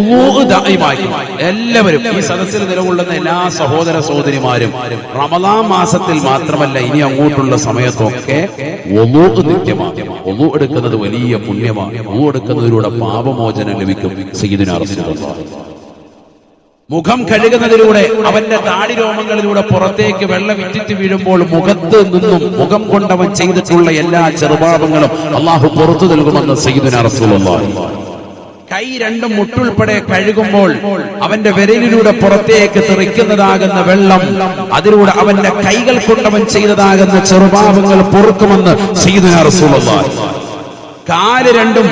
ഒവ്വൂ എല്ലാവരും ഈ സദസ്സിൽ നിലകൊള്ളുന്ന എല്ലാ സഹോദര സഹോദരിമാരും റമദാം മാസത്തിൽ മാത്രമല്ല ഇനി അങ്ങോട്ടുള്ള സമയത്തൊക്കെ നിത്യമാണ്. എടുക്കുന്നത് വലിയ പുണ്യമാണ്. ഒവ്വൂ എടുക്കുന്നതിലൂടെ പാപമോചനം ലഭിക്കും മുഖം കഴുകുന്നതിലൂടെ അവന്റെ താടി രോമങ്ങളിലൂടെ പുറത്തേക്ക് വെള്ളം ഇറ്റിറ്റ് വീഴുമ്പോൾ മുഖത്ത് നിന്നും മുഖം കൊണ്ടവൻ ചെയ്തിട്ടുള്ള എല്ലാ ചെറുപാപങ്ങളും അള്ളാഹു പുറത്തു നൽകുമെന്ന് സയ്യിദുന റസൂലുള്ളാഹി. കൈ രണ്ടും മുട്ടുൾപ്പെടെ കഴുകുമ്പോൾ അവന്റെ വിരലിലൂടെ പുറത്തേക്ക് തെറിക്കുന്നതാകുന്ന വെള്ളം അതിലൂടെ അവന്റെ കൈകൾ കൊണ്ടവൻ ചെയ്തതാകുന്ന ചെറുപാപങ്ങൾ പൊറുക്കുമെന്ന് കാൽ രണ്ടും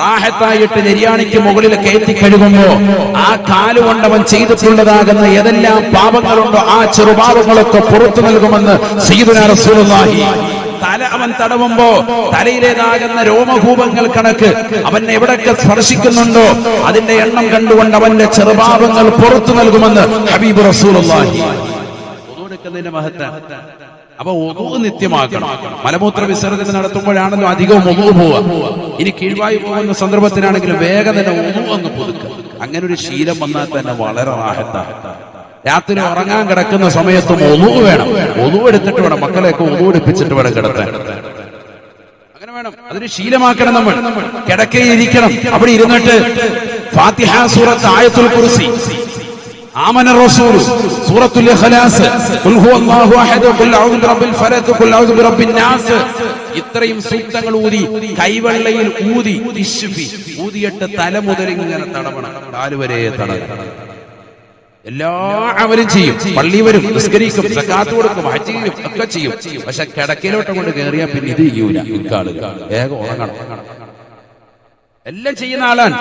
റാഹത്തായിട്ട് നെര്യാണിക്ക് മുകളിൽ കയറ്റി കഴുകുമ്പോ ആ കാൽ കൊണ്ടവൻ ചെയ്തിട്ടുള്ളതാകുന്ന ഏതെല്ലാം പാപങ്ങളുണ്ടോ ആ ചെറുപാപങ്ങളൊക്കെ പുറത്തു നൽകുമെന്ന് സയ്യിദുനാ റസൂലുള്ളാഹി. തല അവൻ തടവുമ്പോ തലയിലേതാകുന്ന രോമകൂപങ്ങൾ കണക്ക് അവൻ എവിടൊക്കെ സ്പർശിക്കുന്നുണ്ടോ അതിന്റെ എണ്ണം കണ്ടുകൊണ്ട് അവന്റെ ചെറുപാപങ്ങൾ പുറത്തു നൽകുമെന്ന് ഹബീബ് റസൂലുള്ളാഹി. ഒതുവെടുക്കുന്നതിന്റെ അപ്പൊ ഒതു നിത്യമാക്കണം. മലമൂത്ര വിസർജനം നടത്തുമ്പോഴാണല്ലോ അധികവും ഒതു പോവുക. ഇനി കീഴ്വായി പോകുന്ന സന്ദർഭത്തിനാണെങ്കിലും വേഗം തന്നെ ഒതു അങ്ങ് പുതുക്കുക. അങ്ങനെ ഒരു ശീലം വന്നാൽ തന്നെ വളരെ റാഹത്താണ് രാത്രി ഉറങ്ങാൻ കിടക്കുന്ന സമയത്തും ഒതു വേണം ഒതു എടുത്തിട്ട് വേണം മക്കളെയൊക്കെ ഒതു എടുപ്പിച്ചിട്ട് വേണം കിടത്താൻ അങ്ങനെ വേണം അതൊരു ശീലമാക്കണം നമ്മൾ കിടക്കയിൽ ഇരിക്കണം അവിടെ ഇരുന്നിട്ട് ഫാത്തിഹ സൂറത്ത് ആയത്തുൽ കുർസി آمن الرسول سورة الإخلاص قل هو الله أحد قل أعوذ برب الفلق قل أعوذ برب الناس ഇത്രയും സൂക്തങ്ങൾ ഊതി കൈവെള്ളയിൽ ഊതി ഇശ്ഫി ഊതിയിട്ട് തല മുതൽ ഇങ്ങനെ തടവണം കാലുവരെ തടവണം എല്ലാവരും ചെയ്യും. പള്ളി വരും നിസ്കരിക്കും സക്കാത്ത് കൊടുക്കും ഹജ്ജ് ചെയ്യും ഒക്കെ ചെയ്യും. പക്ഷെ കിടക്കയിലോട്ട് കൊണ്ട് കയറിയാൽ പിന്നെ ഇത് ചെയ്യൂല. ഇക്കാളുകൾ ഉറങ്ങണം. എല്ലാം ചെയ്യുന്ന ആളാണ്.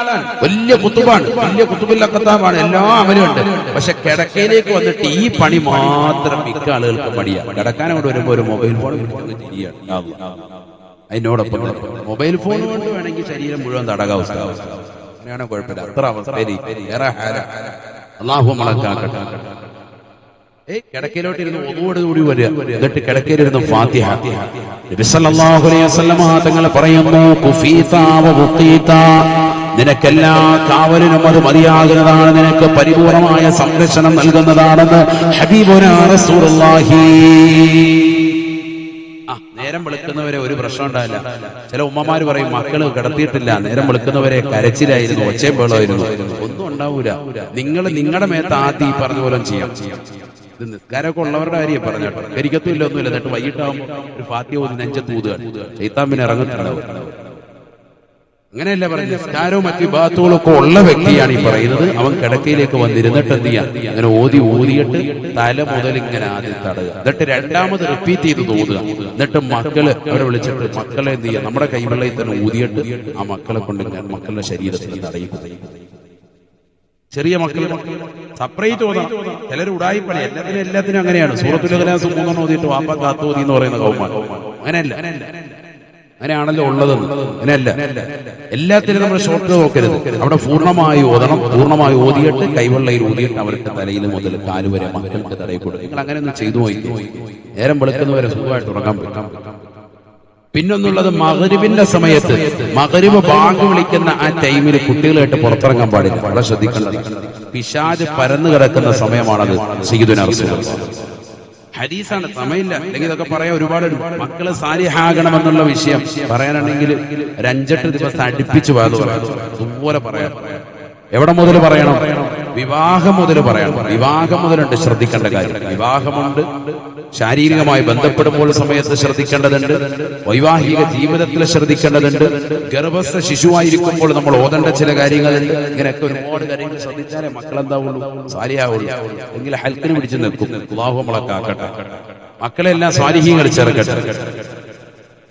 വലിയ കുത്തുബാണ്. വലിയ കുത്തുബില്ലക്കത്താവാണ് എല്ലാ അമലുണ്ട് പക്ഷെ കിടക്കയിലേക്ക് വന്നിട്ട് ഈ പണി മാത്രം മിക്ക ആളുകൾക്ക് മടിയാണ് കിടക്കാൻ അവിടെ വരുമ്പോ ഒരു മൊബൈൽ ഫോൺ അതിനോടൊപ്പം മൊബൈൽ ഫോൺ കൊണ്ട് വേണമെങ്കിൽ ശരീരം മുഴുവൻ തടകാവസ്ഥ അങ്ങനെയാണ് കുഴപ്പമില്ല. അത്ര അവസ്ഥ അള്ളാഹു മണക്കാക്കട്ടെ ഏയ് കിടക്കയിലോട്ട് ഫാത്തിഹ. പറയുന്നു നിനക്കെല്ലാ കാവലിനും അത് മതിയാകുന്നതാണ്. നിനക്ക് പരിപൂർണമായ സംരക്ഷണം നൽകുന്നതാണെന്ന് നേരം വെളുക്കുന്നവരെ ഒരു പ്രശ്നം ഉണ്ടാവില്ല. ചില ഉമ്മമാര് പറയും മക്കൾ കിടത്തിയിട്ടില്ല. നേരം വെളുക്കുന്നവരെ കരച്ചിലായിരുന്നു ഒച്ചയും ബഹളമായിരുന്നു ഒന്നും ഉണ്ടാവൂല. നിങ്ങൾ നിങ്ങളുടെ മേത്ത് ആദ്യം ഈ പറഞ്ഞ പോലെ ചെയ്യാം. ഇത് നിസ്കാരമൊക്കെ ഉള്ളവരുടെ കാര്യം പറഞ്ഞു കരിക്കത്തും ഇല്ല ഒന്നുമില്ല. എന്നിട്ട് വൈകിട്ടാവുമ്പോ ഒരു ഫാത്തിയ ഒന്ന് നെഞ്ചത്ത് ഊതുക. ചൈത്താൻ പിന്നെ ഇറങ്ങുന്നുണ്ടാവും അങ്ങനെയല്ല പറഞ്ഞ നിസ്കാരവും മറ്റു വിഭാഗത്തുകളും ഒക്കെ ഉള്ള വ്യക്തിയാണ് ഈ പറയുന്നത്. അവൻ കിടക്കയിലേക്ക് വന്നിരുന്നിട്ട് എന്ത് ചെയ്യാം? അങ്ങനെ ഓതി ഊതിയിട്ട് തല മുതൽ ഇങ്ങനെ ആദ്യം തടയുക. എന്നിട്ട് രണ്ടാമത് റിപ്പീറ്റ് ചെയ്ത് തോന്നുക എന്നിട്ട് മക്കൾ അവരെ വിളിച്ചിട്ട് മക്കളെ എന്ത് ചെയ്യുക നമ്മുടെ കൈവെള്ളയിൽ തന്നെ ഊതിയിട്ട് ആ മക്കളെ കൊണ്ട് മക്കളുടെ ശരീരത്തിൽ തടയുക. ചെറിയ മക്കൾ സെപ്പറേറ്റ് ഓതാം. ചിലർ ഉടായിപ്പണി. എല്ലാത്തിനും എല്ലാത്തിനും അങ്ങനെയാണ്. സൂറത്തുൽ ഖലാസ് മൂന്നെണ്ണം ഓതിയിട്ട് വാപ്പ കാത്തോതി എന്ന് പറയുന്ന കൗമാരം. അങ്ങനെയല്ല. അങ്ങനെയാണല്ലോ ഉള്ളത്. അങ്ങനെയല്ല. എല്ലാത്തിനും നമ്മൾ ഷോർട്ട് നോക്കരുത്. അവിടെ പൂർണമായി ഓതണം. പൂർണമായി ഓതിയിട്ട് കൈവെള്ളയിൽ ഊതിയിട്ട് അവരുടെ തലയിൽ മുതൽ കാലുവരെ മക്കൾക്ക് തടയിൽ നിങ്ങൾ അങ്ങനെ ഒന്ന് ചെയ്തു നോക്കി നേരം വെളുക്കുന്നവരെ സുഖമായിട്ട് ഉറങ്ങാൻ പറ്റും. പിന്നൊന്നുള്ളത് മകരിവിന്റെ സമയത്ത്. മകരിവ് ബാങ്ക് വിളിക്കുന്ന ആ ടൈമിൽ കുട്ടികളായിട്ട് പുറത്തിറങ്ങാൻ പാടില്ല. വളരെ ശ്രദ്ധിക്കേണ്ടത് പിശാജ് പരന്നു കിടക്കുന്ന സമയമാണത് സയ്യിദുന ഹരീസാണ് സമയമില്ല. അല്ലെങ്കിൽ ഇതൊക്കെ പറയാൻ ഒരുപാട് മക്കൾ സാരിഹാകണമെന്നുള്ള വിഷയം പറയാനാണെങ്കിൽ ഒരു അഞ്ചെട്ട് ദിവസം അടുപ്പിച്ചു പോയത് പറയാം. അതുപോലെ പറയാം. എവിടെ മുതൽ പറയണം. വിവാഹം മുതൽ പറയണം. വിവാഹം മുതലുണ്ട് ശ്രദ്ധിക്കേണ്ട കാര്യം. വിവാഹമുണ്ട് ശാരീരികമായി ബന്ധപ്പെടുമ്പോൾ സമയത്ത് ശ്രദ്ധിക്കേണ്ടതുണ്ട്. വൈവാഹിക ജീവിതത്തിൽ ശ്രദ്ധിക്കേണ്ടതുണ്ട്. ഗർഭസ്ഥ ശിശുവായിരിക്കുമ്പോൾ നമ്മൾ ഓതേണ്ട ചില കാര്യങ്ങളുണ്ട്. ഇങ്ങനെയൊക്കെ ഒരുപാട് കാര്യങ്ങൾ ശ്രദ്ധിച്ചാലേ മക്കളെന്താവുള്ളൂ? സാരിയാവുള്ളൂ എങ്കിൽ ഹെൽത്തിന് പിടിച്ച് നിൽക്കും. ആക്കട്ടെ മക്കളെല്ലാം സ്വാലിഹീങ്ങൾ ചേർക്കട്ടെ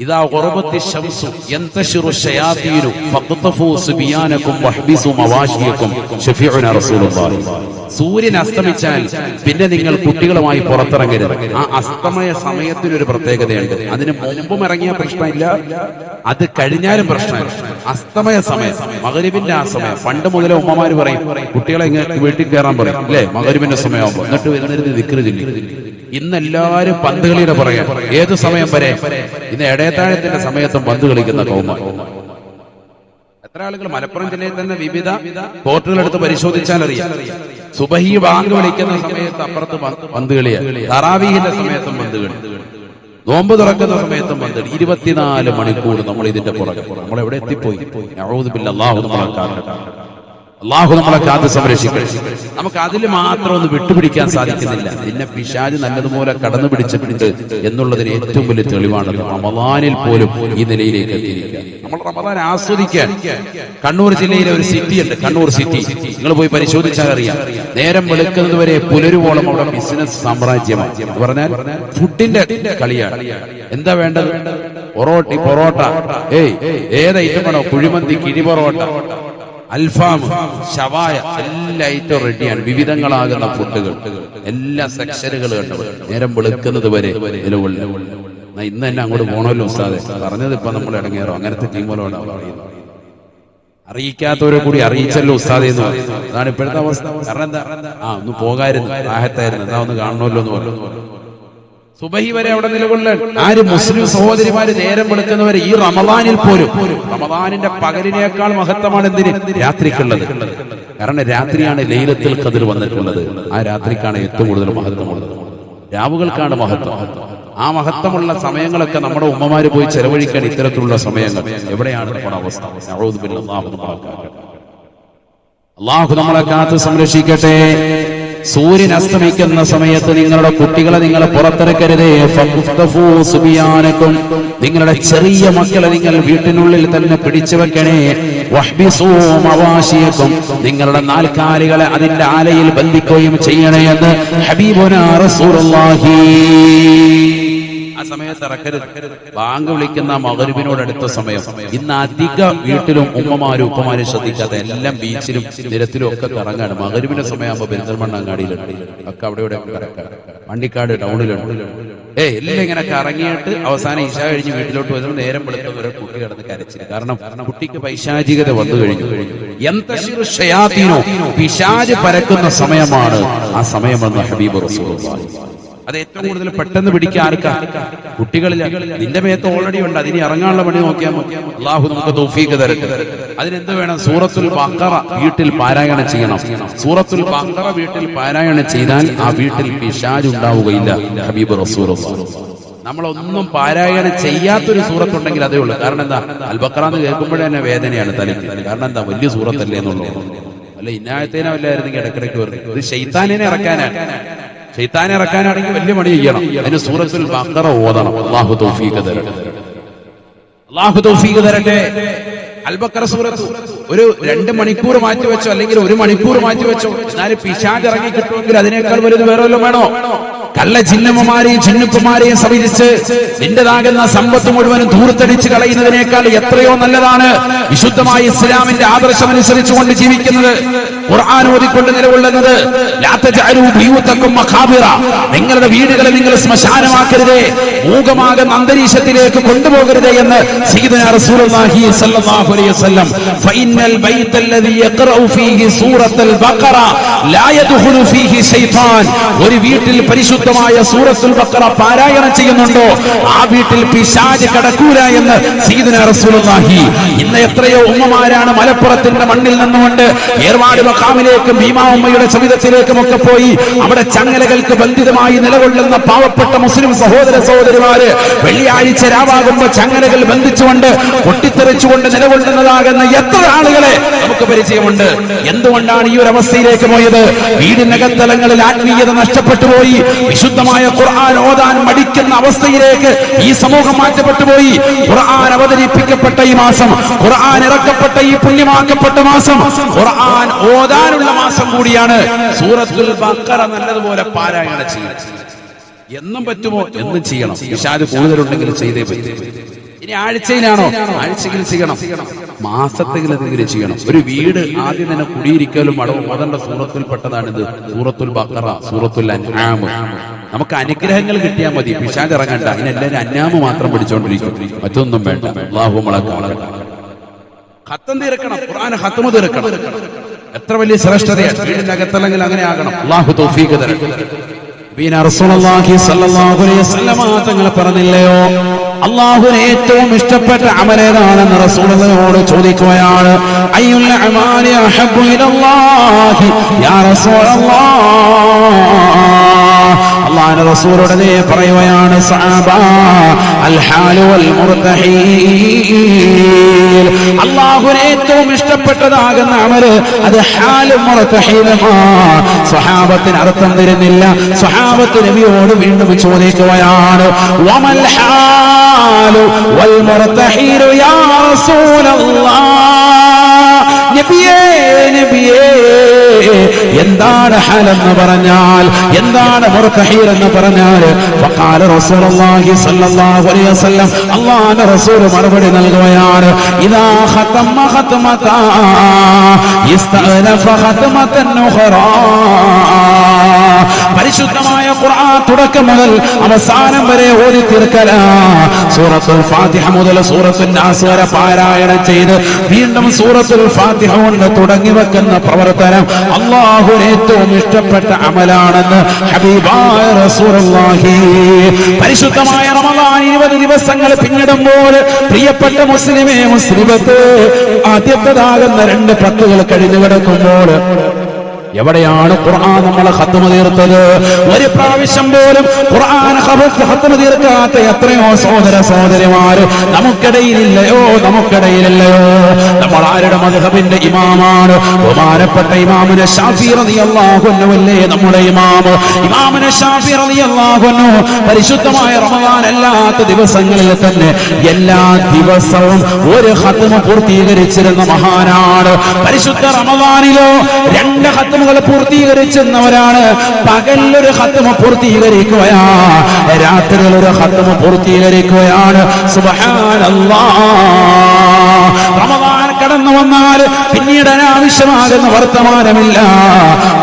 ഇതാ ഉറബത്തി ശംസു യന്തശിറു ശയാതീനു ഫഖ്തഫു സുബിയാനകും വഹ്ബിസു മവാശിയകും ശഫീഉന റസൂലുള്ളാഹി. സൂര്യൻ അസ്തമിച്ചാൽ പിന്നെ നിങ്ങൾ കുട്ടികളുമായി പുറത്തിറങ്ങരുത്. ആ അസ്തമയ സമയത്തിന് ഒരു പ്രത്യേകതയുണ്ട്. അതിന് മുമ്പും ഇറങ്ങിയ പ്രശ്നമില്ല. അത് കഴിഞ്ഞാലും പ്രശ്നമില്ല. അസ്തമയ സമയം മകരുവിന്റെ ആ സമയം. പണ്ട് മുതലേ ഉമ്മമാര് പറയും കുട്ടികളെ വീട്ടിൽ കയറാൻ പറയും. അല്ലേ മകരുവിന്റെ സമയമാകുമ്പോൾ എന്നിട്ട് വരുന്നൊരു ദിക്കറ് ഇന്ന് എല്ലാവരും പന്ത് കളിയുടെ പറയാം ഏത് സമയം വരെ? ഇന്ന് ഇടയത്താഴത്തിന്റെ സമയത്തും പന്ത് കളിക്കുന്ന കൗമ എത്ര ആളുകൾ മലപ്പുറം ജില്ലയിൽ തന്നെ വിവിധ കോർട്ടുകൾ എടുത്ത് പരിശോധിച്ചാൽ അറിയാം. സുബഹി ബാങ്ക് വിളിക്കുന്ന സമയത്ത് അപ്പുറത്ത് പന്ത് കളിയാണ് തറാവീഹിന്റെ സമയത്തും പന്ത് കളി. നോമ്പ് തുറക്കുന്ന സമയത്തും പന്ത് ഇരുപത്തിനാല് മണിക്കൂർ നമ്മൾ ഇതിന്റെ പുറകെ. നമ്മൾ എവിടെ എത്തിപ്പോയി? അഊദു ബില്ലാ, അല്ലാഹു നമ്മളെ കാക്കട്ടെ. അള്ളാഹു നമ്മളെ കാത്ത് സംരക്ഷിക്കട്ടെ നമുക്ക് അതിൽ മാത്രം ഒന്ന് വിട്ടുപിടിക്കാൻ സാധിക്കുന്നില്ല. പിന്നെ പിശാജ് നല്ലതുപോലെ കടന്നു പിടിച്ചിട്ടുണ്ട് എന്നുള്ളതിന് ഏറ്റവും വലിയ തെളിവാണ് റമദാനിൽ പോലും ഈ നിലയിലേക്ക് എത്തിയിരിക്കുക. നമ്മൾ റമദാൻ ആസ്വദിക്കാൻ കണ്ണൂർ ജില്ലയിലെ ഒരു സിറ്റി ഉണ്ട് കണ്ണൂർ സിറ്റി. നിങ്ങൾ പോയി പരിശോധിച്ചാൽ അറിയാം. നേരം വെളുക്കുന്നത് വരെ പുലരുവോളം അവിടെ ബിസിനസ് സാമ്രാജ്യമാണ്. എന്ന് പറഞ്ഞാൽ ഫുഡിന്റെ കളിയാണ്. എന്താ വേണ്ടത്? പൊറോട്ടി പൊറോട്ട. ഏയ് ഏത് ഐറ്റം വേണോ കുഴിമന്തി കിഴി പൊറോട്ട. അൽഫാം ഷവായ എല്ലാ ഐറ്റം റെഡിയാണ് വിവിധങ്ങളാകുന്ന ഫുഡുകൾ എല്ലാ സെക്ഷനുകൾ കണ്ടു നേരം വെളുക്കുന്നത് വരെ ഇന്ന് തന്നെ അങ്ങോട്ട് പോണല്ലോ ഉസ്താദെ. പറഞ്ഞത് ഇപ്പൊ നമ്മൾ ഇടങ്ങേറോ? അങ്ങനത്തെ ടീമുകളോട് പറയുന്നത്. അറിയിക്കാത്തവരെ കൂടി അറിയിച്ചല്ലോ ഉസ്താദെ എന്ന് അതാണ് ഇപ്പോഴത്തെ അവസ്ഥ. എന്താ? ആ ഒന്ന് പോകായിരുന്നു. ആഹത്തായിരുന്നു. എന്നാ ഒന്ന് കാണണമല്ലോ എന്ന് പറഞ്ഞു. സുബഹി വരെ അവിടെ നിലകൊള്ളാൻ ആര് മുസ്ലിം സഹോദരിമാര് നേരം വെളുക്കുന്നവരെ ഈ റമദാനിൽ പോലും? റമദാനിന്റെ പകലിനേക്കാൾ മഹത്വമാണ് എന്തിന്? രാത്രിക്കുള്ളത്. കാരണം രാത്രിയാണ് ലൈലത്തിൽ കതിർ വന്നിട്ടുള്ളത്. ആ രാത്രിക്കാണ് ഏറ്റവും കൂടുതൽ മഹത്വമുള്ളത്. രാവുകൾക്കാണ് മഹത്വം. ആ മഹത്വമുള്ള സമയങ്ങളൊക്കെ നമ്മുടെ ഉമ്മമാര് പോയി ചെലവഴിക്കാൻ ഇത്തരത്തിലുള്ള സമയങ്ങൾ എവിടെയാണ് നമ്മുടെ അവസ്ഥ. അള്ളാഹു നമ്മളെ കാത്ത് സംരക്ഷിക്കട്ടെ. സൂര്യൻ അസ്തമിക്കുന്ന സമയത്ത് നിങ്ങളുടെ കുട്ടികളെ നിങ്ങൾ പുറത്തിറക്കരുത്. സുബിയാനക്കും നിങ്ങളുടെ ചെറിയ മക്കളെ നിങ്ങൾ വീട്ടിനുള്ളിൽ തന്നെ പിടിച്ചു വെക്കണേ. വഹ്ബിസൂ മവാശിയക്കും നിങ്ങളുടെ നാൽക്കാലികളെ അതിന്റെ ആലയിൽ ബന്ധിക്കുകയും ചെയ്യണേ എന്ന് ഹബീബുന റസൂലുള്ളാഹി. ആ ബാങ്ക് വിളിക്കുന്ന മകരുവിനോട് അടുത്ത സമയം. ഇന്ന് അധിക വീട്ടിലും ഉമ്മമാരും ഉപ്പമാരും ശ്രദ്ധിക്കാതെ എല്ലാം ബീച്ചിലും നിരത്തിലും ഒക്കെ കറങ്ങാണ്. മകരുവിന്റെ സമയമാകുമ്പോ പെരിന്തൽമണ്ണ അങ്ങാടിയിലുണ്ട് ഒക്കെ അവിടെ ഇവിടെ ഒക്കെ കറക്കാണ്. വണ്ടിക്കാട് ടൗണിലുണ്ട് ഏ എല്ലാം ഇങ്ങനെ കറങ്ങിയിട്ട് അവസാനം ഇശ കഴിഞ്ഞ് വീട്ടിലോട്ട് വരുമ്പോൾ നേരം വെളുക്കുന്ന ഒരു കുട്ടി കിടന്ന് കരച്ചില്ല കാരണം കുട്ടിക്ക് പൈശാചികത വന്നു കഴിഞ്ഞു. എന്തോ പിശാജ് പരക്കുന്ന സമയമാണ് ആ സമയമെന്ന് ഹബീബ് റസൂലുള്ളാഹി അത് ഏറ്റവും കൂടുതൽ പെട്ടെന്ന് പിടിക്കുക ആർക്കാ? കുട്ടികളിൽ നിന്റെ മേത്ത് ഓൾറെഡി ഉണ്ട്. അതിന് ഇറങ്ങാനുള്ള പണി നോക്കിയാൽ മതി. അള്ളാഹു നമുക്ക് തൗഫീക്ക് തരട്ടെ. അതിനെന്ത് വേണം? സൂറത്തുൽ ബഖറ വീട്ടിൽ പാരായണം ചെയ്യണം. സൂറത്തുൽ ബഖറ വീട്ടിൽ പാരായണം ചെയ്താൽ ആ വീട്ടിൽ പിശാജ് ഉണ്ടാവുകയില്ല ഹബീബ് റസൂർ നമ്മളൊന്നും പാരായണം ചെയ്യാത്തൊരു സൂറത്തുണ്ടെങ്കിൽ അതേ ഉള്ളൂ. കാരണം എന്താ? അൽബക്ര എന്ന് കേൾക്കുമ്പോഴേ തന്നെ വേദനയാണ് തലയ്ക്ക്. കാരണം എന്താ? വലിയ സൂറത്തല്ലേ എന്നുള്ളത് അല്ല ഇന്നായത്തേനോ അല്ലായിരുന്നെങ്കിൽ ഇടക്കിടയ്ക്ക് വരുന്നത് ഇത് ഷെയ്ത്താനിനെ ഇറക്കാനാണ് ഷെയ്ത്താനെ ഇറക്കാനാണെങ്കിൽ വലിയ പണി ചെയ്യണം. അതിന് സൂറത്തിൽ ബഖറ ഓതണം. അള്ളാഹു തൗഫീഖ് തരട്ടെ. അള്ളാഹു തൗഫീഖ് തരട്ടെ. അൽബക്കറ സൂറത്ത് ഒരു രണ്ട് മണിക്കൂർ മാറ്റി വെച്ചോ അല്ലെങ്കിൽ ഒരു മണിക്കൂർ മാറ്റി വെച്ചോ എന്നാലും പിശാജ് ഇറങ്ങി കിട്ടുമെങ്കിൽ അതിനേക്കാൾ വലുത് വേറെ വല്ലതും വേണോ? കള്ള ചിഹ്നമ്മമാരെയും ചിന്നുപ്പമാരെയും സമീപിച്ച് നിന്റേതാകുന്ന സമ്പത്ത് മുഴുവനും ധൂർത്തടിച്ച് കളയുന്നതിനേക്കാൾ എത്രയോ നല്ലതാണ് വിശുദ്ധമായ ഇസ്ലാമിന്റെ ആദർശം അനുസരിച്ചുകൊണ്ട് ജീവിക്കുന്നത്. ഖുർആൻ ഓതിക്കൊണ്ട് നിലകൊള്ളുന്നത്. നിങ്ങളുടെ വീടുകളെ നിങ്ങൾ ശ്മശാനമാക്കരുതേ. മൂകമാകുന്ന അന്തരീക്ഷത്തിലേക്ക് കൊണ്ടുപോകരുതേ എന്ന് ഒരു വീട്ടിൽ പരിശുദ്ധമായ സൂറത്തുൽ ബക്കറ പാരായണം ചെയ്യുന്നുണ്ടോ? ആ വീട്ടിൽ പിശാജ് കടക്കൂല എന്ന് സയ്യിദുന റസൂലുള്ളാഹി ഇന്ന് എത്രയോ ഉമ്മമാരാണ് മലപ്പുറത്തിന്റെ മണ്ണിൽ നിന്നുകൊണ്ട് ഏർവാട് മക്കാമിലേക്കും ഭീമാമ്മയുടെ ചവിതത്തിലേക്കും ഒക്കെ പോയി അവിടെ ചങ്ങലകൾക്ക് ബന്ധിതമായി നിലകൊള്ളുന്ന പാവപ്പെട്ട മുസ്ലിം സഹോദര സഹോദരിമാര് വെള്ളിയാഴ്ച രാവാകുമ്പോ ചങ്ങലകൾ ബന്ധിച്ചുകൊണ്ട് പൊട്ടിത്തെറിച്ചുകൊണ്ട് നിലകൊള്ളുന്നതാകുന്ന എത്ര ആളുകളെ നമുക്ക് പരിചയമുണ്ട്. എന്തുകൊണ്ടാണ് ഈ ഒരു അവസ്ഥയിലേക്ക് പോയത്? വീടിനകത്തലങ്ങളിൽ ആത്മീയത നഷ്ടപ്പെട്ടു പോയി. വിശുദ്ധമായ ഖുർആൻ ഓതാൻ മടിക്കുന്ന അവസ്ഥയിലേക്ക് ഈ സമൂഹം മാറ്റപ്പെട്ടു പോയി. ഖുർആൻ അവതരിപ്പിക്കപ്പെട്ട ഈ മാസം ഖുർആൻ ഇറക്കപ്പെട്ട ഈ പുണ്യമാക്കപ്പെട്ട മാസം ഖുർആൻ ഓതാനുള്ള മാസം കൂടിയാണ്. സൂറത്തുൽ ബക്കറ നല്ലതുപോലെ പാരായണം ചെയ്യണം എന്നും പറ്റുമോ? എന്നും ചെയ്യണം. വിശാൽ കൂടുതലുണ്ടെങ്കിൽ ചെയ്തേ പറ്റും. ഇനി ആഴ്ചയിലാണോ? ആഴ്ചയിൽ ചെയ്യണം. മാസത്തെങ്കിൽ എന്തെങ്കിലും ചെയ്യണം. ഒരു വീട് ആദ്യം തന്നെ കുടിയിരിക്കലും അടവും ഓതേണ്ട സൂറത്തിൽപ്പെട്ടതാണിത്? സൂറത്തുൽ ബക്കറ സൂറത്തുൽ അൻആം. നമുക്ക് അനുഗ്രഹങ്ങൾ കിട്ടിയാൽ മതി. പിശാജ് ഇറങ്ങണ്ട. അതിനെല്ലാവരും അന്നാമ് മാത്രം പിടിച്ചോണ്ടിരിക്കും മറ്റൊന്നും വേണ്ട. അള്ളാഹു കാണട്ടെ. ഖത്തം തീർക്കണം. ഖുർആൻ ഖത്തമ് തീർക്കണം. എത്ര വലിയ ശ്രേഷ്ഠതയാണ്. വീടിന്റെ അകത്തല്ലെങ്കിൽ അങ്ങനെ ആകണം. അള്ളാഹു തൗഫീഖ് അലൈഹി വസല്ലമ തങ്ങൾ പറഞ്ഞില്ലയോ? അള്ളാഹുവിന് ഏറ്റവും ഇഷ്ടപ്പെട്ട അമലേതാണെന്ന് റസൂലിനോട് ചോദിക്കുകയാണ്. അയ്യുൽ അമാലി അഹബ്ബു ഇലല്ലാഹി. യാ റസൂലല്ലാഹ് അള്ളാഹുവിന്റെ റസൂറുടനെ പറയുകയാണ് സഹാബ അൽ ഏറ്റവും ഇഷ്ടപ്പെട്ടതാകുന്ന അമൽ അത് ഹാലും സ്വഹാബത്തിന് അർത്ഥം തരുന്നില്ല. സ്വഹാബത്ത് നബിയോട് വീണ്ടും ചോദിക്കുകയാണ് വമൽ ഹാലു വൽ യാ റസൂലല്ലാഹ് നബിയേ നബിയേ എന്താണ് ഹലെന്ന് പറഞ്ഞാൽ എന്താണ് എന്ന് പറഞ്ഞാൽ റസൂലുള്ളാഹി സ്വല്ലല്ലാഹു അലൈഹി വസല്ലം റസൂൽ മറുപടി നൽകുകയാണ്. ഇദാ ഖതമ പരിശുദ്ധമായ ഖുർആൻ തുടക്കം മുതൽ അവസാനം വരെ ഓതി തീർക്കല. സൂറത്തുൽ ഫാത്തിഹ മുതൽ സൂറത്തുൽ നാസ് വരെ പാരായണം ചെയ്ത് വീണ്ടും സൂറത്തുൽ ഫാത്തിഹ കൊണ്ട് തുടങ്ങി വെക്കുന്ന പ്രവർത്തനം അല്ലാഹു ഏറ്റവും ഇഷ്ടപ്പെട്ട അമലാണെന്ന് ഹബീബായ റസൂലുള്ളാഹി. പരിശുദ്ധമായ റമദാൻ ഇരുപത് ദിവസങ്ങൾ പിന്നിടുമ്പോൾ പ്രിയപ്പെട്ട മുസ്ലിമേ മുസ്ലിമത്ത് ആദ്യത്തേതാകുന്ന രണ്ട് പത്തുകൾ കഴിഞ്ഞു കിടക്കുമ്പോൾ എവിടെയാണ് ഖുർആൻ നമ്മളെ ഖത്തമ തീർത്തത്? ഒരു പ്രാവശ്യം പോലും ഖുർആൻ ഖത്തമ തീർക്കാത്ത എത്രയോ സഹോദര സഹോദരിമാര് നമുക്കിടയിലില്ലയോ നമുക്കിടയിലില്ലയോ. നമ്മൾ ആരുടെ മധുഹബിന്റെ ഇമാമാണ്? ബഹുമാനപ്പെട്ട ഇമാമിന് ഷാഫി റളിയല്ലാഹു അൻഹു അല്ലേ നമ്മുടെ ഇമാം ഇമാമിന് ഷാഫി റളിയല്ലാഹു പരിശുദ്ധമായ റമദാൻ അല്ലാത്ത ദിവസങ്ങളിൽ തന്നെ എല്ലാ ദിവസവും ഒരു ഖത്തമ പൂർത്തീകരിച്ചിരുന്ന മഹാനാണ്. പരിശുദ്ധ റമദാനിലോ രണ്ട് ഖത്തമുകൾ പൂർത്തീകരിച്ചെന്നവരാണ്. പകലൊരു ഹത്തമ പൂർത്തീകരിക്കുകയാ രാത്രിയിൽ ഒരു ഖത്തമ പൂർത്തീകരിക്കുകയാണ് കടന്നു വന്നാൽ പിന്നീട് അനാവശ്യമാകുന്ന വർത്തമാനമില്ല.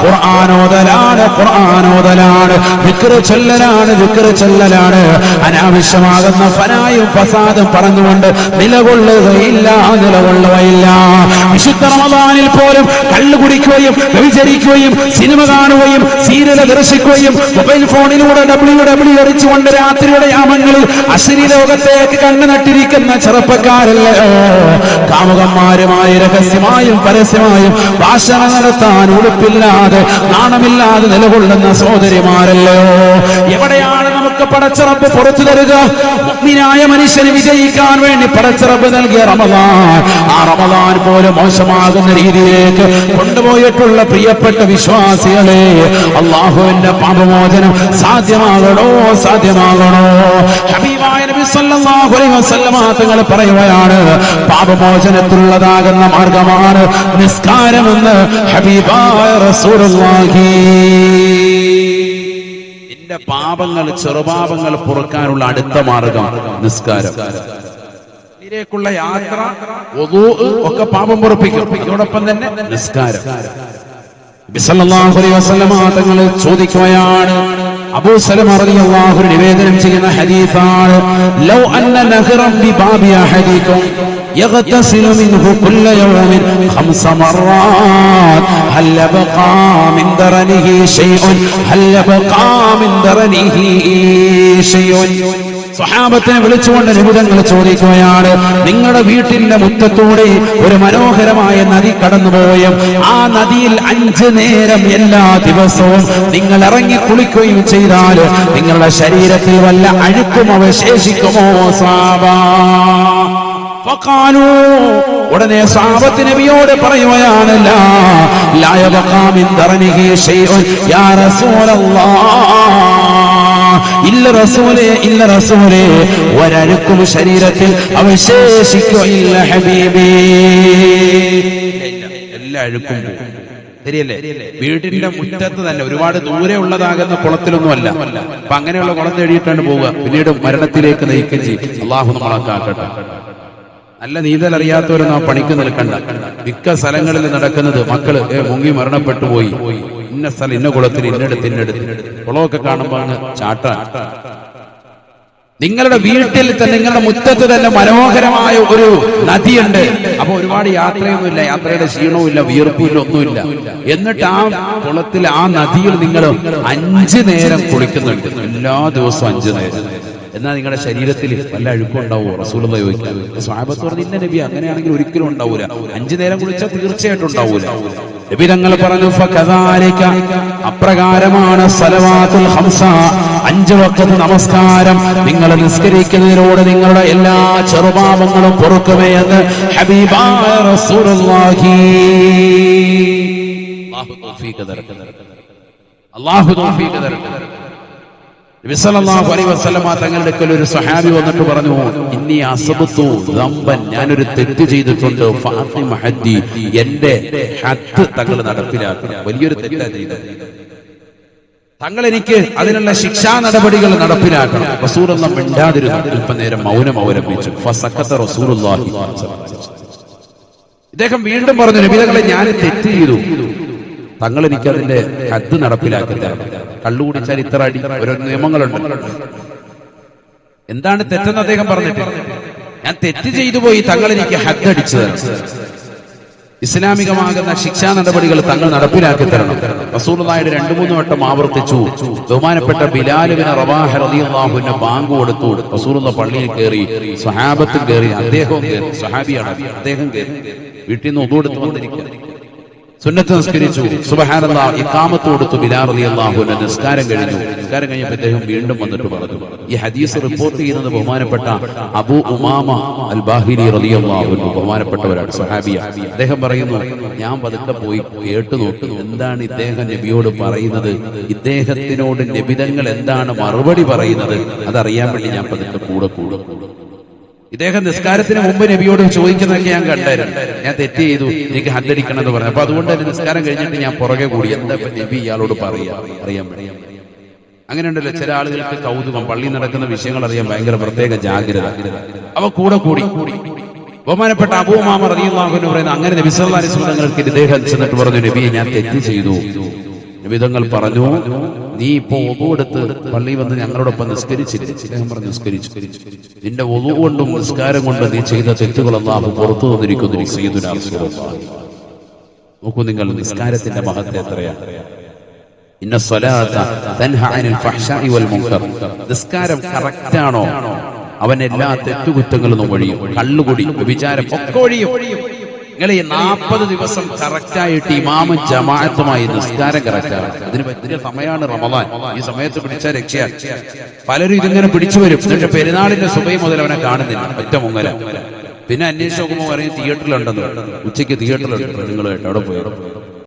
ഖുർആാനോദലാണ് ഖുർആാനോദലാണ് വിക്ര ചൊല്ലലാണ് വിക്ര ചൊല്ലലാണ്. അനാവശ്യമാകുന്ന ഫനായും ഫസാദും പറഞ്ഞുകൊണ്ട് നിലകൊള്ളുകയില്ല നിലകൊള്ളുകയില്ല. വിശുദ്ധ റമദാനിൽ പോലും കള്ളു കുടിക്കുകയും വ്യഭിചരിക്കുകയും സിനിമ കാണുകയും സീരിയൽ ദർശിക്കുകയും മൊബൈൽ ഫോണിലൂടെ ഡബ്ല്യു ഡബ്ല്യു എറിച്ചുകൊണ്ട് രാത്രിയുടെ യാമങ്ങളിൽ അശ്രീ ലോകത്തേക്ക് കണ്ണു നട്ടിരിക്കുന്ന ചെറുപ്പക്കാരല്ലോ? കാമുകന്മാരുമായി രഹസ്യമായും പരസ്യമായും ഭാഷണ നടത്താൻ ഉടുപ്പില്ലാതെ നാണമില്ലാതെ നിലകൊള്ളുന്ന സഹോദരിമാരല്ലോ? എവിടെയാണ് നമുക്ക് പടച്ചിറപ്പ് പുറത്തു തരുക. മുഗ്മിനായ മനുഷ്യന് വിജയിക്കാൻ വേണ്ടി പടച്ചിറപ്പ് നൽകിയ റമദാൻ. ആ റമദാൻ പോലെ മോശമാകുന്ന രീതിയിലേക്ക് കൊണ്ടുപോയിട്ടുള്ള പ്രിയപ്പെട്ട വിശ്വാസികളെ അള്ളാഹുവിന്റെ പാപമോചനം സാധ്യമാകണോ? സാധ്യമാകണോ? ഹബീബായ നബി സല്ലല്ലാഹു അലൈഹി വസല്ലമ പറയുകയാണ് പാപമോചനത്തിലുള്ളതാകുന്ന മാർഗമാണ് നിസ്കാരമെന്ന് ഹബീബായ റസൂലുള്ളാഹി. നിന്റെ പാപങ്ങൾ ചെറുപാപങ്ങൾ പുറക്കാനുള്ള അടുത്ത മാർഗം നിസ്കാരം. ഇതിലേക്കുള്ള യാത്ര ഒക്കെ പാപം പുറപ്പിക്കും. ഇതോടൊപ്പം തന്നെ നിസ്കാരം. തങ്ങൾ ചോദിക്കുകയാണ് അബൂ റളിയല്ലാഹു അൻഹു നിവേദനം ചെയ്യുന്ന ഹരീഫാണ് ലൗ അന്ന ബിബാബി അഹദികും يغتسل منه كل يوم خمس مرات هل يبقى من درنه شيء هل يبقى من درنه شيء സ്വഹാബത്തിനെ വിളിച്ചുകൊണ്ട് നിബിധങ്ങൾ ചോദിക്കുകയാണ് നിങ്ങളുടെ വീട്ടിന്റെ മുറ്റത്തൂടെ ഒരു മനോഹരമായ നദി കടന്നുപോയ ആ നദിയിൽ അഞ്ച് നേരം എല്ലാ ദിവസവും നിങ്ങൾ ഇറങ്ങി കുളിക്കുകയും ചെയ്താൽ നിങ്ങളുടെ ശരീരത്തിൽ വല്ല അഴുക്കും അവശേഷിക്കുമോ സാബാ ഫഖാലൂ ഉടനെ സാബത്ത് നബിയോട് പറയുകയാണല്ല ഇല്ല റസൂലേ ഇല്ല റസൂലേ. ഒരഴുക്കും ശരീരത്തിൽ അവശേഷിക്കുകയില്ല ഹബീബേ. എല്ലാ അഴുക്കും. ശരിയല്ലേ? വീടിന്റെ മുറ്റത്ത് തന്നെ ഒരുപാട് ദൂരെ ഉള്ളതാകുന്ന കുളത്തിലൊന്നുമല്ല. അപ്പൊ അങ്ങനെയുള്ള കുളം തേടിയിട്ടാണ് പോവുക. പിന്നീട് മരണത്തിലേക്ക് നയിക്കുകയും ചെയ്യും. അള്ളാഹു നമ്മളെ കാക്കട്ടെ. നല്ല നീന്തൽ അറിയാത്തവരൊന്നും ആ പണിക്ക് നിൽക്കണ്ട. മിക്ക സ്ഥലങ്ങളിൽ നടക്കുന്നത് മക്കൾ മുങ്ങി മരണപ്പെട്ടു പോയി. ഇന്ന സ്ഥലം ഇന്ന കുളത്തിൽ ഇന്നെടുത്ത് ഇന്നെടുത്ത്. കുളമൊക്കെ കാണുമ്പോഴാണ് ചാട്ടാൻ നിങ്ങളുടെ വീട്ടിൽ തന്നെ നിങ്ങളുടെ മുറ്റത്ത് തന്നെ മനോഹരമായ ഒരു നദിയുണ്ട്. അപ്പൊ ഒരുപാട് യാത്രയൊന്നുമില്ല. യാത്രയുടെ ക്ഷീണവും ഇല്ല വിയർപ്പും ഇല്ല ഒന്നുമില്ല. എന്നിട്ട് ആ കുളത്തിൽ ആ നദിയിൽ നിങ്ങൾ അഞ്ചു നേരം കുളിക്കുന്നുണ്ട്. എല്ലാ ദിവസവും അഞ്ചു നേരം. എന്നാൽ നിങ്ങളുടെ ശരീരത്തിൽ വല്ല അഴുക്കും ഉണ്ടാവുമോ റസൂലത ചോദിക്കാൻ. സ്വാബത്ത് പറഞ്ഞു ഇന്ന നബി അങ്ങനെയാണെങ്കിൽ ഒരിക്കലും ഉണ്ടാവൂല. അഞ്ചു നേരം കുളിച്ചാൽ തീർച്ചയായിട്ടും ഉണ്ടാവൂല. നബി തങ്ങൾ പറഞ്ഞു അപ്രകാരമാണ് സലവാത്തുൽ ഹംസ അഞ്ച് വക്കത്ത് നമസ്കാരം. നിങ്ങൾ നിസ്കരിക്കുന്നതിനോട് നിങ്ങളുടെ എല്ലാ ചെറുപാപങ്ങളും പൊറുക്കുമേ എന്ന് ഹബീബായ റസൂലുള്ളാഹി. അല്ലാഹു തൗഫീഖ് തൗഫീഖ് തരട്ടെ. നബി അലൈഹി വസല്ലമ തങ്ങളുടെ അടുക്കൽ ഒരു സഹാബി വന്നിട്ട് പറഞ്ഞു ഇന്നി അസബത്തു ദമ്പൻ ഞാനൊരു തെറ്റ് ചെയ്തിട്ടുണ്ട്. ഫാത്തിമ ഹദ്ദി എന്റെ ഹത്ത് തങ്ങൾ നടപ്പിലാക്കി. വലിയൊരു തെറ്റാ ചെയ്തത്. തങ്ങൾ എനിക്ക് അതിനുള്ള ശിക്ഷാ നടപടികൾ നടപ്പിലാക്കണം. റസൂൽ എന്ന മിണ്ടാതിരുന്നു. അല്പനേരം മൗനം അവലംബിച്ചു. ഇദ്ദേഹം വീണ്ടും പറഞ്ഞു നബിതകളെ ഞാൻ തെറ്റ് ചെയ്തു. തങ്ങൾ എനിക്ക് അതിന്റെ ഹദ് നടപ്പിലാക്കി തരണം ചരിത്ര അടി ഓരോ നിയമങ്ങളുണ്ട്. എന്താണ് തെറ്റെന്ന് അദ്ദേഹം പറഞ്ഞിട്ട്? ഞാൻ തെറ്റ് ചെയ്തു പോയി തങ്ങൾ എനിക്ക് ഹദ് അടിച്ചു തരണം ഇസ്ലാമികമാകുന്ന ശിക്ഷാ നടപടികൾ തങ്ങൾ നടപ്പിലാക്കി തരണം. റസൂലുള്ളാഹിയുടെ രണ്ടു മൂന്ന് വട്ടം ആവർത്തിച്ചു. ബഹുമാനപ്പെട്ട ബിലാലുവിന് റവാഹ് റളിയല്ലാഹുവിന് ബാങ്ക് കൊടുത്തു. റസൂലുള്ള പള്ളിയിൽ കയറി സ്വഹാബത്തും കയറി അദ്ദേഹവും കയറി സ്വഹാബിയാണ് അദ്ദേഹം കയറി. വീട്ടിൽ നിന്ന് ഒതുകൊടുത്ത് വന്നിരിക്കുക സുന്നത്ത് നിസ്കരിച്ചു. സുബഹാനല്ല ഇക്കാമത്ത് കൊടുത്തു ബിലാർ റളിയല്ലാഹുവിന് നിസ്കാരം കഴിഞ്ഞു. നിസ്കാരം കഴിഞ്ഞപ്പോൾ അദ്ദേഹം വീണ്ടും വന്നിട്ട് പറഞ്ഞു. ഈ ഹദീസ് റിപ്പോർട്ട് ചെയ്യുന്നത് ബഹുമാനപ്പെട്ട അബു ഉമാമ അൽ ബാഹിരി റളിയല്ലാഹുവിന് ബഹുമാനപ്പെട്ടവരാണ് സഹാബിയ. അദ്ദേഹം പറയുന്നു ഞാൻ പതുക്കെ പോയി കേട്ടു നോക്കി എന്താണ് ഇദ്ദേഹം നബിയോട് പറയുന്നത്? ഇദ്ദേഹത്തിനോട് നബിതങ്ങൾ എന്താണ് മറുപടി പറയുന്നത്? അതറിയാൻ വേണ്ടി ഞാൻ പതുക്കെ കൂടെ കൂടെ കൂടെ. ഇദ്ദേഹം നിസ്കാരത്തിന് മുമ്പ് നബിയോട് ചോദിക്കുന്നതൊക്കെ ഞാൻ കണ്ടായിരുന്നു. ഞാൻ തെറ്റ് ചെയ്തു. എനിക്ക് ഹദ്ദടിക്കണം എന്ന് പറഞ്ഞു. അപ്പൊ അതുകൊണ്ട് തന്നെ നിസ്കാരം കഴിഞ്ഞിട്ട് ഞാൻ പുറകെ കൂടി. എന്താ നബി ഇയാളോട് പറയാ? അറിയാൻ വേണ്ടി അങ്ങനെയുണ്ടല്ലോ ചില ആളുകൾക്ക് കൗതുകം പള്ളി നടക്കുന്ന വിഷയങ്ങൾ അറിയാൻ ഭയങ്കര പ്രത്യേക ജാഗ്രത. അവ കൂടെ കൂടി. ബഹുമാനപ്പെട്ട അബൂമാമർ അറിയുന്ന പറയുന്ന അങ്ങനെ നബി വസല്ലം തങ്ങൾക്ക് ഇദ്ദേഹം ചെന്നിട്ട് പറഞ്ഞു നബിയെ ഞാൻ തെറ്റ് ചെയ്തു. നിബിതങ്ങൾ പറഞ്ഞു നീ ഇപ്പോ ഒതു എടുത്ത് പള്ളി വന്ന് ഞങ്ങളോടൊപ്പം നിസ്കരിച്ചില്ല അദ്ദേഹം പറഞ്ഞു നിസ്കരിച്ചു. നിന്റെ ഒതു കൊണ്ടും നിസ്കാരം കൊണ്ടും നീ ചെയ്ത തെറ്റുകൾ അള്ളാഹു പുറത്തു വന്നിരിക്കുന്നു നീ. നോക്കൂ നിങ്ങൾ നിസ്കാരത്തിന്റെ മഹത്വം എത്രയാണ്? മുൻകർ. നിസ്കാരം കറക്റ്റ് ആണോ അവൻ എല്ലാ തെറ്റുകുറ്റങ്ങളും ഒഴിയും. കള്ളുകുടി വിചാരം ഒക്കെ ഒഴിയും. നിങ്ങൾ ഈ നാൽപ്പത് ദിവസം കറക്റ്റായിട്ട് ഇമാമും ജമാഅത്തുമായി നിസ്കാരം കറക്റ്റാണ് അതിന് പറ്റിയ സമയമാണ് റമദാൻ. ഈ സമയത്ത് പിടിച്ച രക്ഷയാ പലരും ഇതിങ്ങനെ പിടിച്ചു വരും. എന്നിട്ട് പെരുന്നാളിന്റെ സുബൈ മുതൽ അവനെ കാണുന്നില്ല. ഒറ്റ മുങ്ങല. പിന്നെ അന്വേഷിച്ച് നോക്കുമ്പോൾ പറയും തിയേറ്ററിലുണ്ടെന്ന്. ഉച്ചയ്ക്ക് തിയേറ്ററിലുണ്ട്. നിങ്ങളുമായിട്ട് അവിടെ പോയി.